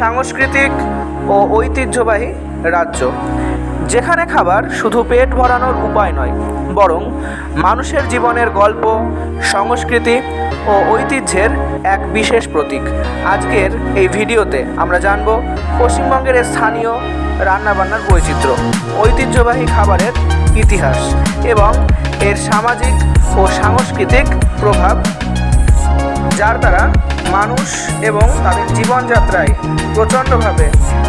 সাংস্কৃতিক ও ঐতিহ্যবাহী রাজ্য, যেখানে খাবার শুধু পেট ভরানোর উপায় নয়, বরং মানুষের জীবনের গল্প, সংস্কৃতি ও ঐতিহ্যের এক বিশেষ প্রতীক। আজকের এই ভিডিওতে আমরা জানব পশ্চিমবঙ্গের স্থানীয় রান্নাবান্নার বৈচিত্র্য, ঐতিহ্যবাহী খাবারের ইতিহাস এবং এর সামাজিক ও সাংস্কৃতিক প্রভাব যার দ্বারা মানুষ এবং তাদের জীবনযাত্রায় প্রচণ্ডভাবে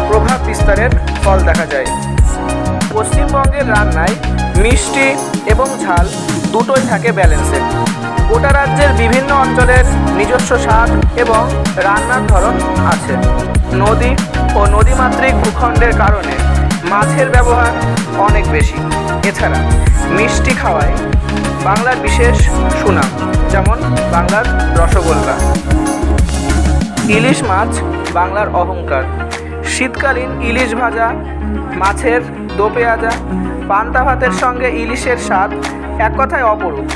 প্রভাব বিস্তারের ফল দেখা যায়। পশ্চিমবঙ্গের রান্নায় মিষ্টি এবং ঝাল দুটোই থাকে ব্যালেন্সে। গোটা রাজ্যের বিভিন্ন অঞ্চলের নিজস্ব স্বাদ এবং রান্নার ধরন আছে। নদী ও নদীমাতৃক ভূখণ্ডের কারণে মাছের ব্যবহার অনেক বেশি। এছাড়া মিষ্টি খাওয়ায় বাংলার বিশেষ সুনাম। যেমন বাংলার রসগোল্লা। ইলিশ মাছ, বাংলার অহংকার। শীতকালীন ইলিশ ভাজা, মাছের দো পেঁয়াজা, পান্তা ভাতের সঙ্গে ইলিশের স্বাদ এক কথায় অপরূপ।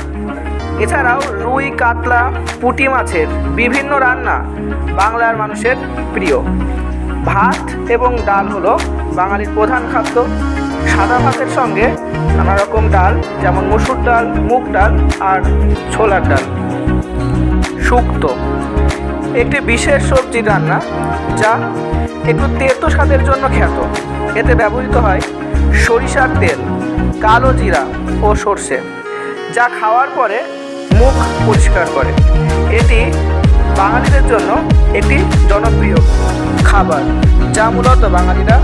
এছাড়াও রুই, কাতলা, পুঁটি মাছের বিভিন্ন রান্না বাংলার মানুষের প্রিয়। ভাত এবং ডাল হলো বাঙালির প্রধান খাদ্য। সাদা ভাতের সঙ্গে নানা রকম ডাল, যেমন মসুর ডাল, মুগ ডাল আর ছোলার ডাল। শুক্তো একটি বিশেষ সবজি রান্না, যা একটু তেতো স্বাদের জন্য খ্যাত। এতে ব্যবহৃত হয় সরিষার তেল, কালো জিরা ও সর্ষে, যা খাওয়ার পরে মুখ পরিষ্কার করে। এটি বাঙালিদের জন্য একটি জনপ্রিয় খাবার, যা মূলত বাঙালিরা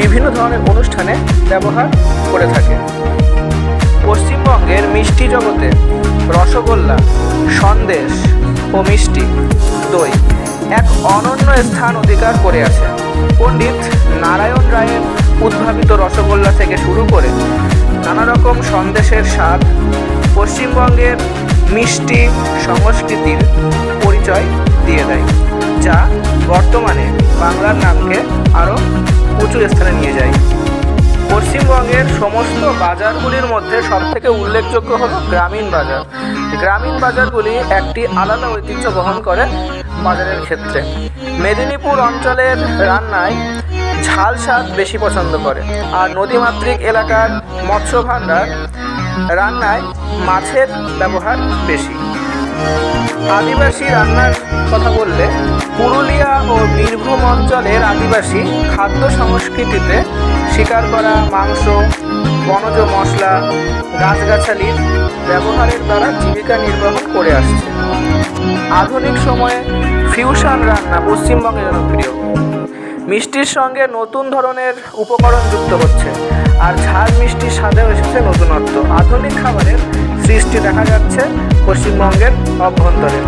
বিভিন্ন ধরনের অনুষ্ঠানে ব্যবহার করে থাকে। পশ্চিমবঙ্গের মিষ্টি জগতে রসগোল্লা, সন্দেশ ও মিষ্টি দই এক অনন্য স্থান অধিকার করে আছে। পণ্ডিত নারায়ণ রায়ের উদ্ভাবিত রসগোল্লা থেকে শুরু করে নানা রকম সন্দেশের স্বাদ পশ্চিমবঙ্গের মিষ্টি সংস্কৃতির যা বর্তমানে বাংলার নামকে আরও উঁচু স্থানে নিয়ে যায়। পশ্চিমবঙ্গের সমস্ত বাজারগুলির মধ্যে সবথেকে উল্লেখযোগ্য হল গ্রামীণ বাজার। গ্রামীণ বাজারগুলি একটি আলাদা ঐতিহ্য বহন করে বাজারের ক্ষেত্রে। মেদিনীপুর অঞ্চলের রান্নায় ঝাল স্বাদ বেশি পছন্দ করে। আর নদীমাতৃক এলাকার মৎস্য ভাণ্ডার রান্নায় মাছের ব্যবহার বেশি। আদিবাসী রান্নার কথা বললে পুরুলিয়া ও বীরভূম অঞ্চলের আদিবাসী খাদ্য সংস্কৃতিতে শিকার করা মাংস, বনজ মশলা গাছগাছালির ব্যবহারের দ্বারা জীবিকা নির্বাহ করে আসছে। আধুনিক সময়ে ফিউশন রান্না পশ্চিমবঙ্গে জনপ্রিয়। মিষ্টির সঙ্গে নতুন ধরনের উপকরণ যুক্ত হচ্ছে, আর ঝাল মিষ্টির স্বাদেও এসেছে নতুনত্ব। আধুনিক খাবারের সৃষ্টি দেখা যাচ্ছে পশ্চিমবঙ্গের অভ্যন্তরে।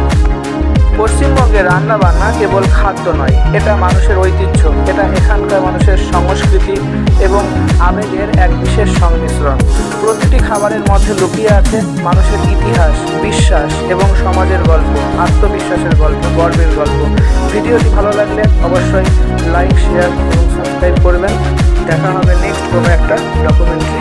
পশ্চিমবঙ্গের রান্না বান্না কেবল খাদ্য নয়, এটা মানুষের ঐতিহ্য, এটা এখানকার মানুষের সংস্কৃতি এবং আবেগের এক বিশেষ সংমিশ্রণ। প্রতিটি খাবারের মধ্যে লুকিয়ে আছে মানুষের ইতিহাস, বিশ্বাস এবং সমাজের গল্প, আত্মবিশ্বাসের গল্প, গর্বের গল্প। ভিডিওটি ভালো লাগলে অবশ্যই লাইক শেয়ার এবং সাবস্ক্রাইব করবেন। দেখা হবে নেক্সট কোনো একটা ডকুমেন্টারি